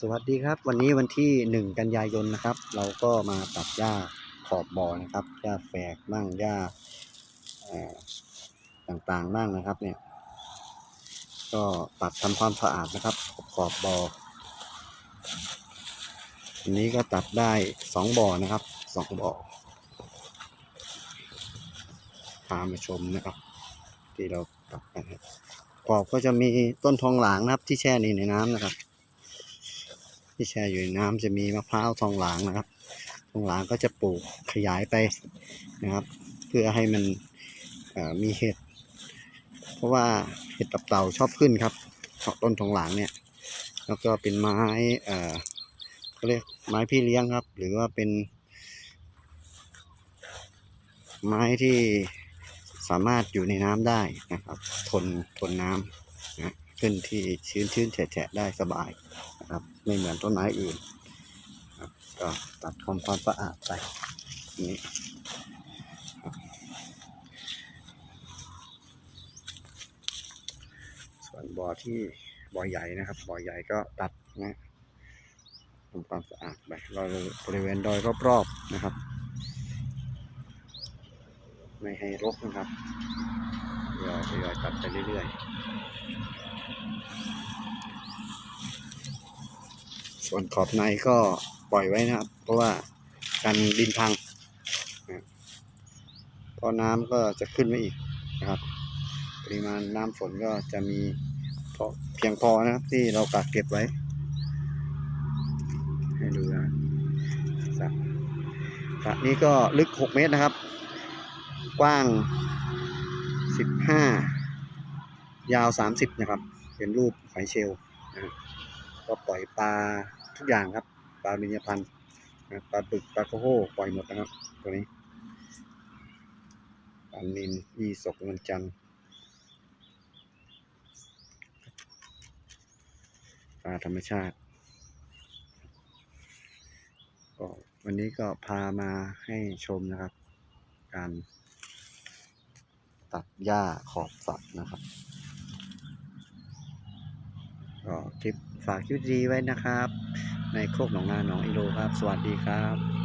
สวัสดีครับ วันนี้วันที่หนึ่งกันยายนนะครับ เราก็มาตัดหญ้าขอบบ่อนะครับหญ้าแฝกบ้างหญ้าต่างๆบ้างนะครับเนี่ย ก็ตัดทำความสะอาดนะครับ ขอบบ่ออันนี้ก็ตัดได้สองบ่อนะครับสองบ่อพามาชมนะครับ ที่เราตัดกันขอบก็จะมีต้นทองหลางนะครับที่แช่ในในน้ำนะครับ ที่แช่อยู่ในน้ำจะมีมะพร้าวทองหลางนะครับ ทองหลางก็จะปลูกขยายไปนะครับ เพื่อให้มันมีเห็ด เพราะว่าเห็ดตับเต่าชอบขึ้นครับต้นทองหลางเนี่ย แล้วก็เป็นไม้เอ่อเขาเรียกไม้พี่เลี้ยงครับ หรือว่าเป็น ไม้ที่สามารถอยู่ในน้ำได้นะครับ ทนทนน้ำ ขึ้นที่ชื้นชื้นแฉะได้สบายนะครับ ไม่เหมือนต้นไม้อื่นก็ตัดความความสะอาดไปนี่ส่วนบ่อที่บ่อใหญ่นะครับ บ่อใหญ่ก็ตัดนะทำความสะอาดไปเราบริเวณโดยรอบๆนะครับ ไม่ให้รกนะครับเดี๋ยวทยอยตัดไปเรื่อยๆ ส่วนขอบในก็ปล่อยไว้นะครับ เพราะว่ากันดินพังพราะน้ำก็จะขึ้นมาอีกนะครับ ปริมาณน้ำฝนก็จะมีพอเพียงพอนะครับที่เรากักเก็บไว้ ให้ดูนะสระสระนี้ก็ลึก 6 เมตรนะครับ กว้าง 15 ยาว 30 นะครับ เป็นรูปหอยเชลล์ก็ปล่อยปลา ทุกอย่างครับปลาบิญญพันธ์ปลาบึกปลากระโห้ปล่อยหมดนะครับ ตัวนี้ปลานินยี่สกวันจันทร์ปลาธรรมชาติก็วันนี้ก็พามาให้ชมนะครับ การตัดหญ้าขอบสระนะครับ ก็คลิปฝากคลิปดีไว้นะครับ ในโคกหนองนาหนองอีโลครับ สวัสดีครับ